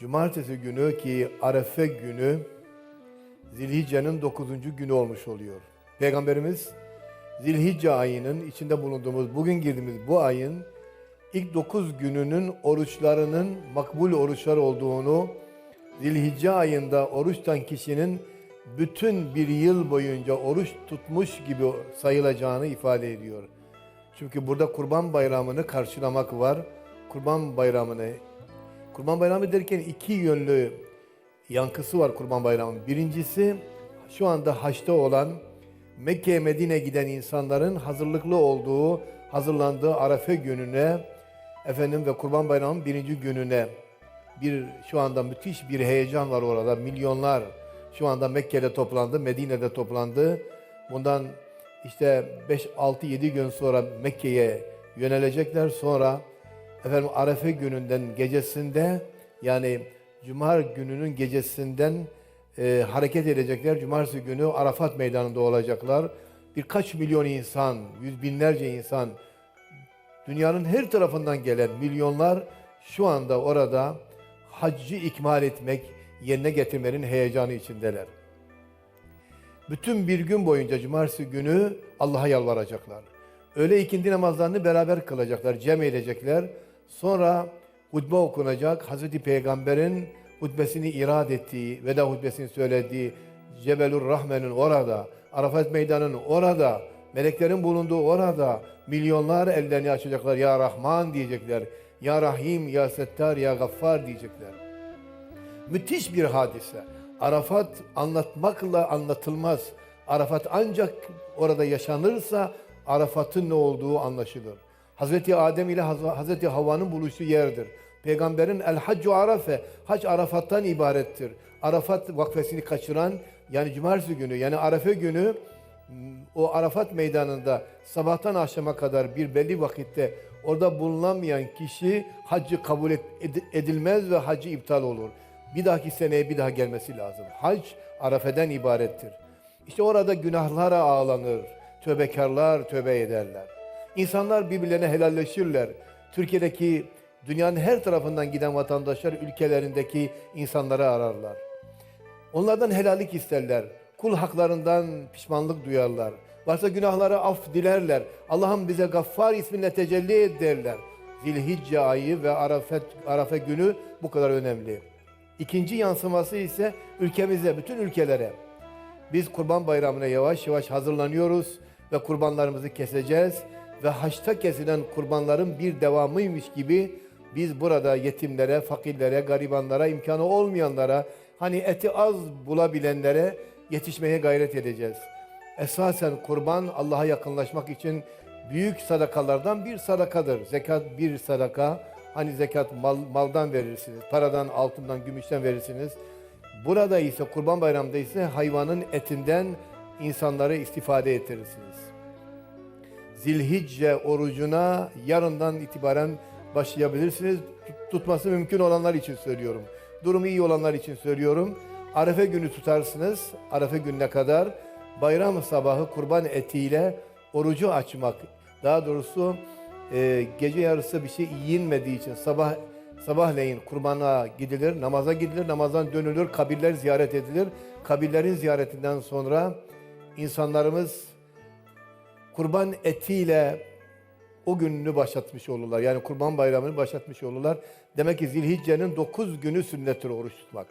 Cumartesi günü ki Arefe günü Zilhicce'nin 9. günü olmuş oluyor. Peygamberimiz Zilhicce ayının içinde bulunduğumuz, bugün girdiğimiz bu ayın ilk 9 gününün oruçlarının makbul oruçlar olduğunu, Zilhicce ayında oruç tutan kişinin bütün bir yıl boyunca oruç tutmuş gibi sayılacağını ifade ediyor. Çünkü burada Kurban Bayramı'nı karşılamak var. Kurban Bayramı'nı Kurban Bayramı derken iki yönlü yankısı var Kurban Bayramı'nın. Birincisi şu anda haçta olan Mekke'ye Medine giden insanların hazırlıklı olduğu, hazırlandığı Arefe gününe efendim ve Kurban Bayramı'nın birinci gününe bir şu anda müthiş bir heyecan var orada. Milyonlar şu anda Mekke'de toplandı, Medine'de toplandı. Bundan işte 5 6 7 gün sonra Mekke'ye yönelecekler. Sonra efendim Arefe gününden gecesinde yani Cuma gününün gecesinden e, hareket edecekler. Cumartesi günü Arafat meydanında olacaklar. Birkaç milyon insan, yüz binlerce insan dünyanın her tarafından gelen milyonlar şu anda orada haccı ikmal etmek, yerine getirmenin heyecanı içindeler. Bütün bir gün boyunca cumartesi günü Allah'a yalvaracaklar. Öğle ikindi namazlarını beraber kılacaklar, cem edecekler. Sonra hutbe okunacak. Hazreti Peygamber'in hutbesini irad ettiği, veda hutbesini söylediği Cebelur Rahmen'in orada, Arafat Meydanı'nın orada, meleklerin bulunduğu orada milyonlar ellerini açacaklar. Ya Rahman diyecekler. Ya Rahim, Ya Settar, Ya Gaffar diyecekler. Müthiş bir hadise. Arafat anlatmakla anlatılmaz. Arafat ancak orada yaşanırsa Arafat'ın ne olduğu anlaşılır. Hazreti Adem ile Haz- Hazreti Havva'nın buluştuğu yerdir. Peygamberin El Haccu Arafe, hac Arafat'tan ibarettir. Arafat vakfesini kaçıran yani cumartesi günü yani Arafe günü m, o Arafat meydanında sabahtan akşama kadar bir belli vakitte orada bulunamayan kişi haccı kabul edilmez ve haccı iptal olur. Bir dahaki seneye bir daha gelmesi lazım. Hac Arafe'den ibarettir. İşte orada günahlara ağlanır, tövbekarlar tövbe ederler. İnsanlar birbirlerine helalleşirler. Türkiye'deki dünyanın her tarafından giden vatandaşlar ülkelerindeki insanları ararlar. Onlardan helallik isterler. Kul haklarından pişmanlık duyarlar. Varsa günahları af dilerler. Allah'ım bize gaffar isminle tecelli et derler. Zilhicce ayı ve Arafet, Arafe günü bu kadar önemli. İkinci yansıması ise ülkemize, bütün ülkelere. Biz Kurban Bayramı'na yavaş yavaş hazırlanıyoruz ve kurbanlarımızı keseceğiz. Ve haçta kesilen kurbanların bir devamıymış gibi biz burada yetimlere, fakirlere, garibanlara, imkanı olmayanlara, hani eti az bulabilenlere yetişmeye gayret edeceğiz. Esasen kurban Allah'a yakınlaşmak için büyük sadakalardan bir sadakadır. Zekat bir sadaka. Hani zekat mal, maldan verirsiniz, paradan, altından, gümüşten verirsiniz. Burada ise Kurban Bayramı'nda ise hayvanın etinden insanları istifade ettirirsiniz. Zilhicce orucuna yarından itibaren başlayabilirsiniz. Tut- Tutması mümkün olanlar için söylüyorum. Durumu iyi olanlar için söylüyorum. Arefe günü tutarsınız. Arefe gününe kadar bayram sabahı kurban etiyle orucu açmak. Daha doğrusu e, gece yarısı bir şey yiyilmediği için sabah sabahleyin kurbana gidilir, namaza gidilir, namazdan dönülür, kabirler ziyaret edilir. Kabirlerin ziyaretinden sonra insanlarımız kurban etiyle o gününü başlatmış olurlar. Yani kurban bayramını başlatmış olurlar. Demek ki Zilhicce'nin 9 günü sünnettir oruç tutmak.